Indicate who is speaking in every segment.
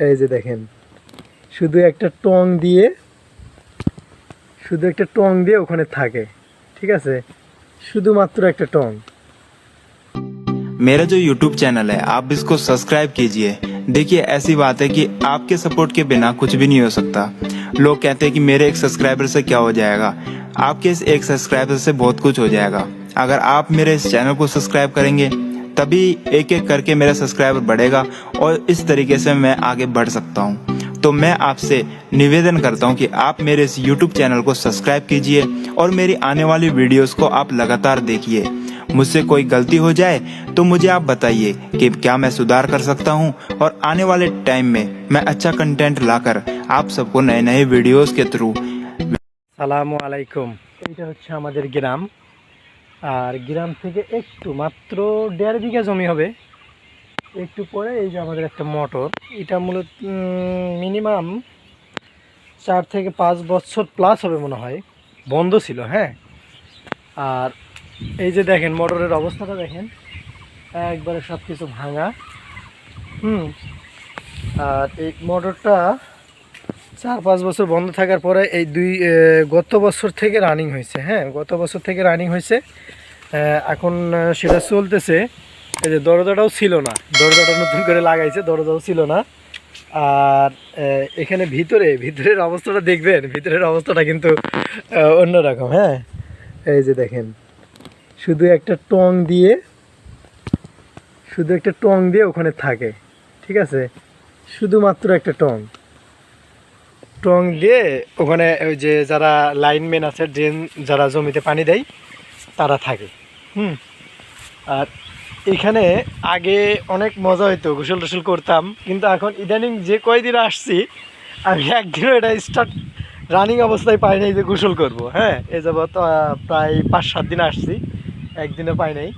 Speaker 1: এই যে দেখেন শুধু একটা টং দিয়ে শুধু একটা টং দিয়ে ওখানে থাকে ঠিক আছে শুধুমাত্র একটা টং
Speaker 2: मेरा जो YouTube चैनल है आप इसको सब्सक्राइब कीजिए देखिए ऐसी बात है कि आपके सपोर्ट के बिना कुछ भी नहीं हो सकता लोग कहते हैं कि मेरे एक सब्सक्राइबर से क्या हो जाएगा आपके इस एक सब्सक्राइबर से बहुत कुछ हो जाएगा अगर आप मेरे इस चैनल को सब्सक्राइब करेंगे तभी एक एक करके मेरा सब्सक्राइबर बढ़ेगा और इस तरीके से मैं आगे बढ़ सकता हूँ तो मैं आपसे निवेदन करता हूँ कि आप मेरे इस YouTube चैनल को सब्सक्राइब कीजिए और मेरी आने वाली वीडियोस को आप लगातार देखिए मुझसे कोई गलती हो जाए तो मुझे आप बताइए कि क्या मैं सुधार कर सकता हूँ और आने वाले टाइम में मैं अच्छा कंटेंट लाकर आप सबको नए नए वीडियोस के थ्रू
Speaker 1: সালামু আলাইকুম এইটা হচ্ছে আমাদের গ্রাম আর গ্রাম থেকে একটু মাত্র দেড় বিঘা জমি হবে। একটু পরে এই যে আমাদের একটা মোটর, এটা মূলত মিনিমাম চার থেকে পাঁচ বছর প্লাস হবে মনে হয়। বন্ধ ছিল হ্যাঁ? আর এই যে দেখেন, মোটরের অবস্থাটা দেখেন, একবারে সব কিছু ভাঙা। হুম, আর এই মোটরটা চার পাঁচ বছর বন্ধ থাকার পরে এই দুই গত বছর থেকে রানিং হয়েছে হ্যাঁ গত বছর থেকে রানিং হয়েছে। এখন সেটা চলতেছে। এই যে দরজাটাও ছিল না, দরজাটা নতুন করে লাগাইছে, দরজাও ছিল না। আর এখানে ভিতরে, ভিতরের অবস্থাটা দেখবেন, ভিতরের অবস্থাটা কিন্তু অন্যরকম হ্যাঁ। এই যে দেখেন, শুধু একটা টং দিয়ে, শুধু একটা টং দিয়ে ওখানে থাকে, ঠিক আছে? শুধুমাত্র একটা টং। টং দিয়ে ওখানে ওই যে যারা লাইনম্যান আছে ড্রেন যারা জমিতে পানি দেয়, তারা থাকে। হুম? আর এখানে আগে অনেক মজা হইতো, গোসল টোসল করতাম, কিন্তু এখন ইদানিং যে কয়দিন আসছি, আমি একদিনও এটা স্টার্ট রানিং অবস্থায় পাই নাই যে গোসল করব হ্যাঁ? এ যাবৎ প্রায় পাঁচ সাত দিন আসছি, একদিনও পাই নাই।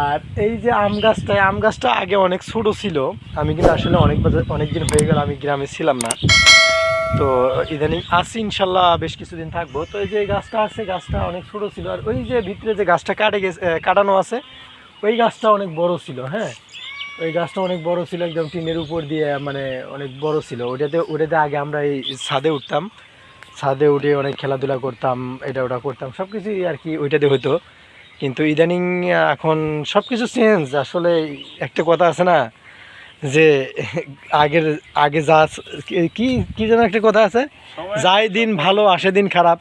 Speaker 1: আর এই যে আম গাছটা আম গাছটা আগে অনেক ছোটো ছিল, আমি কিন্তু আসলে অনেক বছর অনেক দিন হয়ে গেল আমি গ্রামে ছিলাম না। তো ইদানিং আসি ইনশাল্লাহ বেশ কিছুদিন থাকব। তো এই যে গাছটা আছে, গাছটা অনেক ছোটো ছিল। আর ওই যে ভিতরে যে গাছটা কাটে গেছে কাটানো আছে, ওই গাছটা অনেক বড় ছিল হ্যাঁ? ওই গাছটা অনেক বড় ছিল, একদম টিনের উপর দিয়ে মানে অনেক বড় ছিল। ওটাতে ওটাতে আগে আমরা এই ছাদে উঠতাম। ছাদে উঠে অনেক খেলাধুলা করতাম, এটা ওটা করতাম সব কিছুই আর কি ওইটাতে হতো কিন্তু ইদানিং এখন সব কিছু চেঞ্জ আসলে একটা কথা আছে না যে আগের আগে যা কি কি যেন একটা কথা আছে যাই দিন ভালো আসে দিন খারাপ।